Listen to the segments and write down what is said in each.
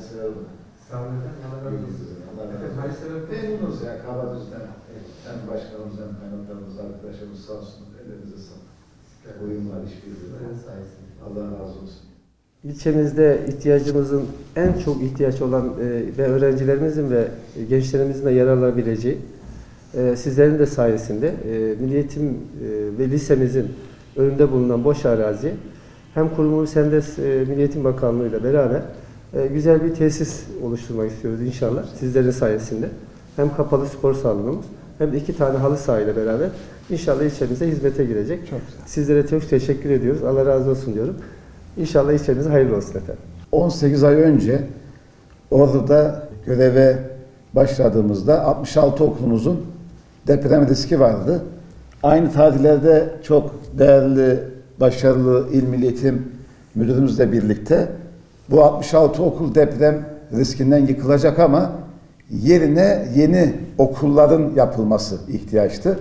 Sağ olun efendim. Allah razı olsun. Allah razı Efendim, olsun. hayırlı sebep Memnunuz ya Kabadüz'den. Hem başkanımız hem kaynaklarımız, arkadaşlarımız sağ olsun. Ellerinize sağlık. Uyum var, işbirliği var. Allah razı olsun. İlçemizde ihtiyacımızın en çok ihtiyaç olan e, ve öğrencilerimizin ve gençlerimizin de yararlanabileceği e, sizlerin de sayesinde e, Milli Eğitim e, ve lisemizin önünde bulunan boş arazi hem kurumumuz hem de e, Milli Eğitim Bakanlığı ile beraber e, güzel bir tesis oluşturmak istiyoruz inşallah sizlerin sayesinde. Hem kapalı spor salonumuz hem de iki tane halı saha ile beraber inşallah ilçemize hizmete girecek. Çok güzel. Sizlere çok teşekkür ediyoruz. Allah razı olsun diyorum. İnşallah işleriniz hayırlı olsun efendim. 18 ay önce orada göreve başladığımızda 66 okulumuzun deprem riski vardı. Aynı tarihlerde çok değerli, başarılı İl Milli Eğitim Müdürümüzle birlikte bu 66 okul deprem riskinden yıkılacak ama yerine yeni okulların yapılması ihtiyaçtı.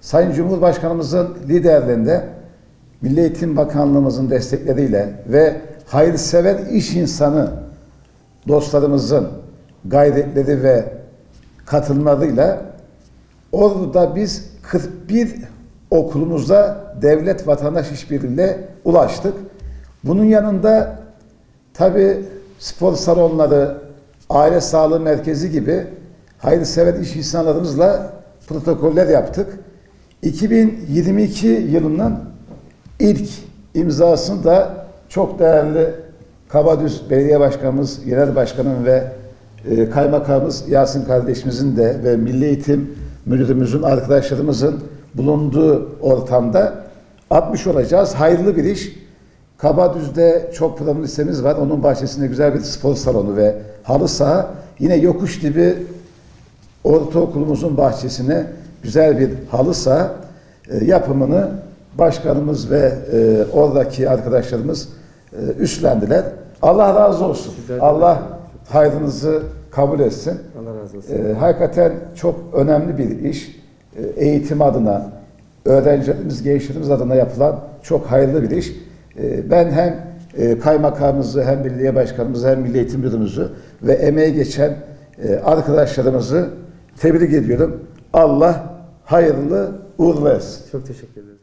Sayın Cumhurbaşkanımızın liderliğinde Milli Eğitim Bakanlığımızın destekleriyle ve hayırsever iş insanı dostlarımızın gayretleri ve katılmalarıyla orada biz 41 okulumuzda devlet vatandaş işbirliğiyle ulaştık. Bunun yanında tabi spor salonları, aile sağlığı merkezi gibi hayırsever iş insanlarımızla protokoller yaptık. 2022 yılının ilk imzasını da çok değerli Kabadüz Belediye Başkanımız, Genel Başkanım ve e, Kaymakamımız Yasin kardeşimizin de ve Milli Eğitim Müdürümüzün, arkadaşlarımızın bulunduğu ortamda atmış olacağız. Hayırlı bir iş. Kabadüz'de çok programlı listemiz var. Onun bahçesinde güzel bir spor salonu ve halı saha. Yine yokuş dibi ortaokulumuzun bahçesine güzel bir halı saha e, yapımını başkanımız ve e, oradaki arkadaşlarımız e, üstlendiler. Allah razı olsun. Güzel. Allah hayrınızı kabul etsin. Allah razı olsun. E, hakikaten çok önemli bir iş. E, eğitim adına, öğrencilerimiz, gençlerimiz adına yapılan çok hayırlı bir iş. E, ben hem e, kaymakamımızı, hem belediye başkanımızı, hem milli eğitim müdürümüzü ve emeği geçen e, arkadaşlarımızı tebrik ediyorum. Allah hayırlı uğurlu etsin. Çok teşekkür ederim.